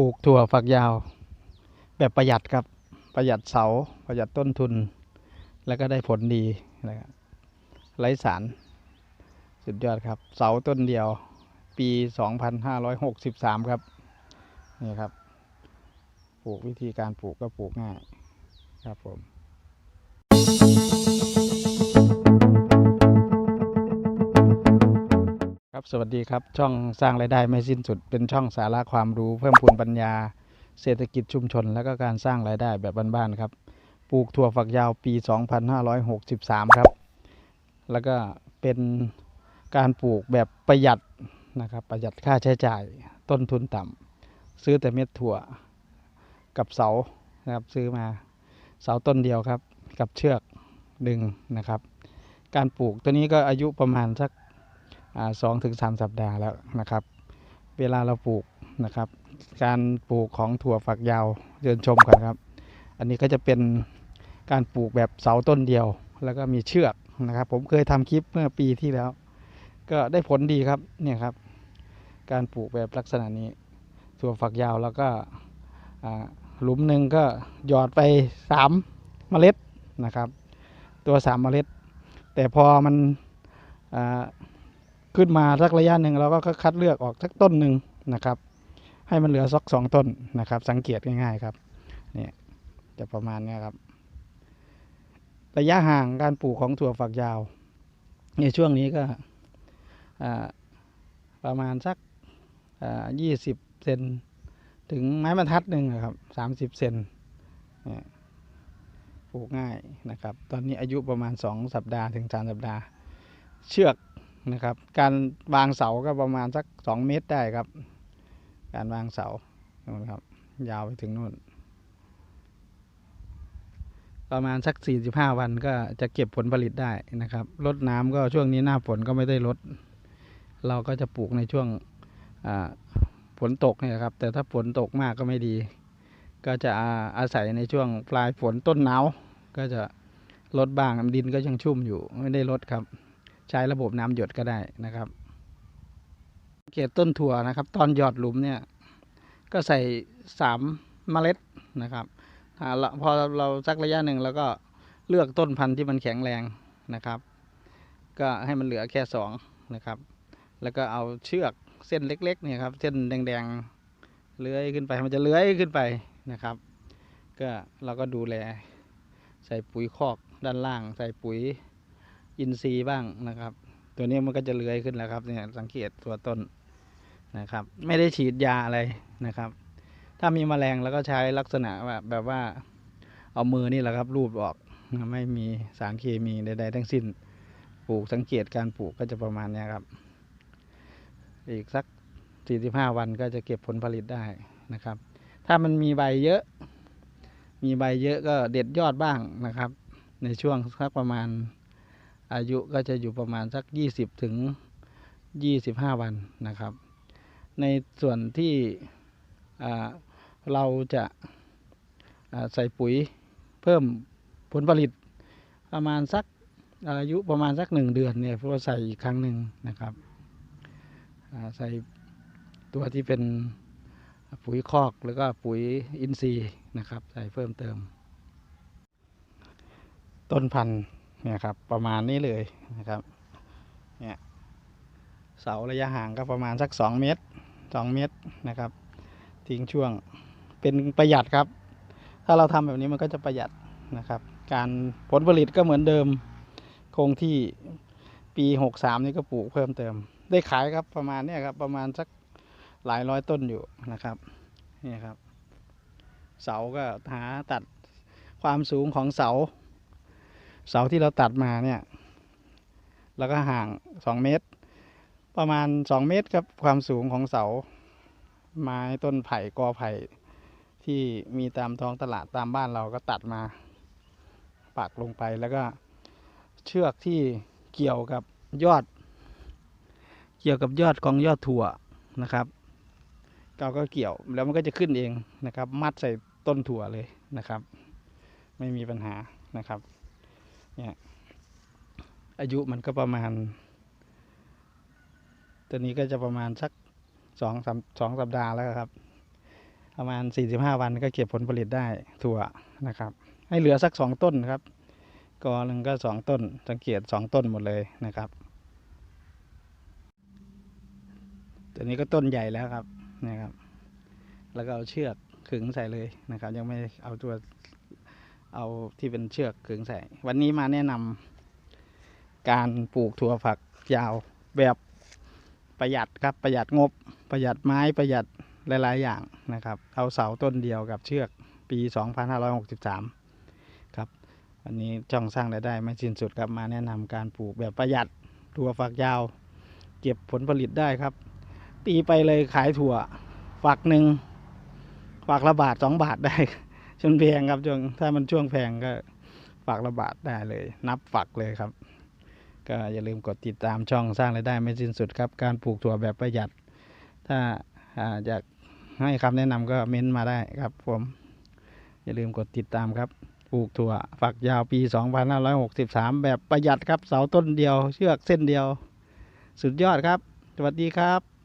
ปลูกถั่วฝักยาว แบบประหยัดครับประหยัดเสาประหยัดต้นทุน แล้วก็ได้ผลดีนะครับไร้สาร สุดยอดครับ เสาต้นเดียว ปี 2563 ครับนี่ครับ ปลูกวิธีการปลูกก็ปลูกง่ายครับผม สวัสดีครับ ช่องสร้างรายได้ไม่สิ้นสุด เป็นช่องสาระความรู้เพิ่มพูนปัญญา เศรษฐกิจชุมชน และก็การสร้างรายได้แบบบ้านๆครับ ปลูกถั่วฝักยาวปี 2563 ครับ แล้วก็เป็นการปลูกแบบประหยัดนะครับ ประหยัดค่าใช้จ่ายต้นทุนต่ำซื้อแต่เม็ดถั่วกับเสานะครับ ซื้อมาเสาต้นเดียวครับ กับเชือกดึงนะครับ การปลูกตัวนี้ก็อายุประมาณสัก สองถึงสามสัปดาห์แล้วนะครับ เวลาเราปลูกนะครับ การปลูกของถั่วฝักยาวเดินชมกันครับ อันนี้ก็จะเป็นการปลูกแบบเสาต้นเดียว แล้วก็มีเชือกนะครับ ผมเคยทำคลิปเมื่อปีที่แล้ว ก็ได้ผลดีครับเนี่ยครับ การปลูกแบบลักษณะนี้ถั่วฝักยาวแล้วก็หลุมหนึ่งก็หยอดไปสามเมล็ดนะครับ ตัวสามเมล็ด แต่พอมันอ ขึ้นมาสักระยะหนึ่งเราก็คัดเลือกออกสักต้นหนึ่งนะครับ ให้มันเหลือสักสองต้นนะครับ สังเกตง่ายๆครับเนี่ยจะประมาณนี้ครับ ระยะห่างการปลูกของถั่วฝักยาว ในช่วงนี้ก็ประมาณสักยี่สิบเซนถึงไม้บรรทัดหนึ่งครับสามสิบเซนปลูกง่ายนะครับ ตอนนี้อายุประมาณสองสัปดาห์ถึงสามสัปดาห์ เชือก นะครับ การวางเสาก็ประมาณสักสองเมตรได้ครับ การวางเสานู่นครับ ยาวไปถึงนู่น ประมาณสักสี่สิบห้าวันก็จะเก็บผลผลิตได้นะครับลดน้ำก็ช่วงนี้หน้าฝนก็ไม่ได้ลด เราก็จะปลูกในช่วงฝนตกนี่ครับ แต่ถ้าฝนตกมากก็ไม่ดี ก็จะอาอาศัยในช่วงปลายฝนต้นหนาวก็จะลดบ้างดินก็ยังชุ่มอยู่ไม่ได้ลดครับ ใช้ระบบน้ำหยดก็ได้นะครับเกตต้นถั่วนะครับ ตอนหยอดหลุมเนี่ย ก็ใส่สามเมล็ดนะครับอ่าแล้วพอเราสักระยะหนึ่งแล้วก็เลือกต้นพันธุ์ที่มันแข็งแรงนะครับ ก็ให้มันเหลือแค่สองนะครับ แล้วก็เอาเชือกเส้นเล็กๆเนี่ยครับ เส้นแดงๆเลื้อยขึ้นไป มันจะเลื้อยขึ้นไปนะครับ ก็เราก็ดูแล ใส่ปุ๋ยคอกด้านล่าง ใส่ปุ๋ย อินทรีย์บ้างนะครับ ตัวนี้มันก็จะเลื้อยขึ้นแล้วครับเนี่ยสังเกตตัวต้นนะครับ ไม่ได้ฉีดยาอะไรนะครับ ถ้ามีแมลงแล้วก็ใช้ลักษณะว่าแบบว่าเอามือนี่แหละครับรูปออกไม่มีสารเคมีใดๆทั้งสิ้น ปลูกสังเกตการปลูกก็จะประมาณนี้ครับ อีกสัก 45 วันก็จะเก็บผลผลิตได้นะครับ ถ้ามันมีใบเยอะ มีใบเยอะก็เด็ดยอดบ้างนะครับ ในช่วงสักประมาณ อายุก็จะอยู่ประมาณสัก 20 ถึง 25 วันนะครับ ในส่วนที่เราจะาใส่ปุ๋ยเพิ่มผลผลิตประมาณสักอายุประมาณสักหนึ่งเดือนเนี่ยเราใส่อีกครั้งหนึ่งนะครับใส่ตัวที่เป็นปุ๋ยคอกแล้วก็ปุ๋ยอินทรีย์นะครับ ใส่เพิ่มเติม ต้นพันธุ์ เนี่ยครับประมาณนี้เลยนะครับเนี่ยเสาระยะห่างก็ประมาณสักสองเมตรสองเมตรนะครับทิ้งช่วงเป็นประหยัดครับ ถ้าเราทำแบบนี้มันก็จะประหยัดนะครับ การผลผลิตก็เหมือนเดิมคงที่ปีหกสามนี่ก็ปลูกเพิ่มเติม ได้ขายครับประมาณเนี้ยครับประมาณสักหลายร้อยต้นอยู่นะครับนี่ครับ เสาก็หาตัดความสูงของเสา เสาที่เราตัดมาเนี่ยแล้วก็ห่างสองเมตร ประมาณสองเมตรครับความสูงของเสา ไม้ต้นไผ่กอไผ่ที่มีตามท้องตลาดตามบ้านเราก็ตัดมา ปักลงไปแล้วก็เชือกที่เกี่ยวกับยอด เกี่ยวกับยอดของยอดถั่วนะครับเราก็เกี่ยวแล้วมันก็จะขึ้นเองนะครับ มัดใส่ต้นถั่วเลยนะครับ ไม่มีปัญหานะครับ เนี่ยอายุมันก็ประมาณ ตัวนี้ก็จะประมาณสักสองสามสองสัปดาห์แล้วครับ ประมาณ45วันก็เก็บผลผลิตได้ถั่วนะครับ ให้เหลือสักสองต้นครับกอหนึ่งก็สองต้น สังเกตสองต้นหมดเลยนะครับตัวนี้ก็ต้นใหญ่แล้วครับนะครับ แล้วก็เอาเชือกขึงใส่เลยนะครับ ยังไม่เอาตัว เอาที่เป็นเชือกขึงใส่ วันนี้มาแนะนำการปลูกถั่วฝักยาวแบบประหยัดครับประหยัดงบประหยัดไม้ประหยัดหลาย ๆ อย่างนะครับ เอาเสาต้นเดียวกับเชือกปี 2563 ครับ วันนี้ช่องสร้างรายได้ไม่สิ้นสุดครับมาแนะนำการปลูกแบบประหยัดถั่วฝักยาว เก็บผลผลิตได้ครับปีไปเลยขายถั่วฝักหนึ่งฝักละบาทสองบาทได้ จนแพงครับช่วงถ้ามันช่วงแพงก็ฝักละบาทได้เลย นับฝักเลยครับ ก็อย่าลืมกดติดตามช่องสร้างรายได้ไม่สิ้นสุดครับ การปลูกถั่วแบบประหยัด ถ้าอยากให้คำแนะนำก็เม้นต์มาได้ครับ ผม อย่าลืมกดติดตามครับปลูกถั่วฝักยาวปี 2563 แบบประหยัดครับ เสาต้นเดียว เชือกเส้นเดียว สุดยอดครับ สวัสดีครับ